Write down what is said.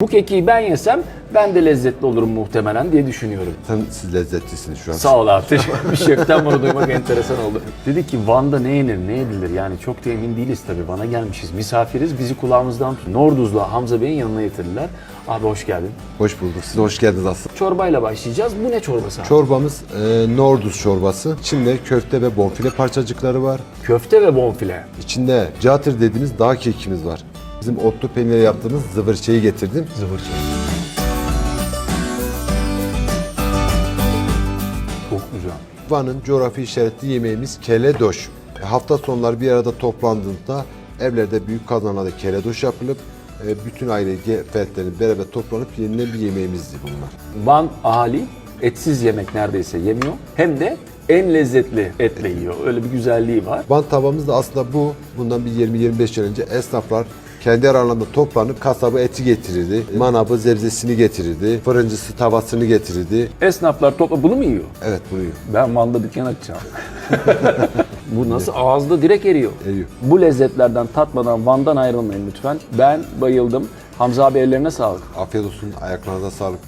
Bu kekiği ben yesem ben de lezzetli olurum muhtemelen diye düşünüyorum. Sen siz lezzetlisiniz şu an. Sağ ol abi. Teşekkür Bir şeften bunu duymak enteresan oldu. Dedi ki Van'da ne yenir ne edilir yani çok da emin değiliz tabii. Van'a gelmişiz. Misafiriz. Bizi kulağımızdan tut. Norduz'la Hamza Bey'in yanına getirdiler. Abi hoş geldin. Hoş bulduk. Siz hoş geldiniz aslında. Çorbayla başlayacağız. Bu ne çorbası abi? Çorbamız e, Norduz çorbası. İçinde köfte ve bonfile parçacıkları var. Köfte ve bonfile. İçinde catır dediğimiz dağ kekimiz var. Bizim otlu peynirle yaptığımız zıvırçayı getirdim. Zıvırcı. Çok güzel. Van'ın coğrafi işaretli yemeğimiz keledoş. E, Hafta sonları bir arada toplandığında evlerde büyük kazanlarda keledoş yapılıp e, bütün aile ge- fertlerin beraber toplanıp yenilen bir yemeğimizdi bunlar. Van ahali etsiz yemek neredeyse yemiyor. Hem de en lezzetli etle yiyor. Öyle bir güzelliği var. Van tavamız da aslında bu. Bundan bir 20-25 yıl önce esnaflar kendi aralarında toplanıp kasabı eti getirirdi. Manabı zebzesini getirirdi. Fırıncısı tavasını getirirdi. Esnaflar topla bunu mu yiyor? Evet bunu yiyor. Ben Van'da dükkan açacağım. Bu nasıl ağızda direkt eriyor. Eriyor. Bu lezzetlerden tatmadan Van'dan ayrılmayın lütfen. Ben bayıldım. Hamza abi ellerine sağlık. Afiyet olsun. Ayaklarınıza sağlık.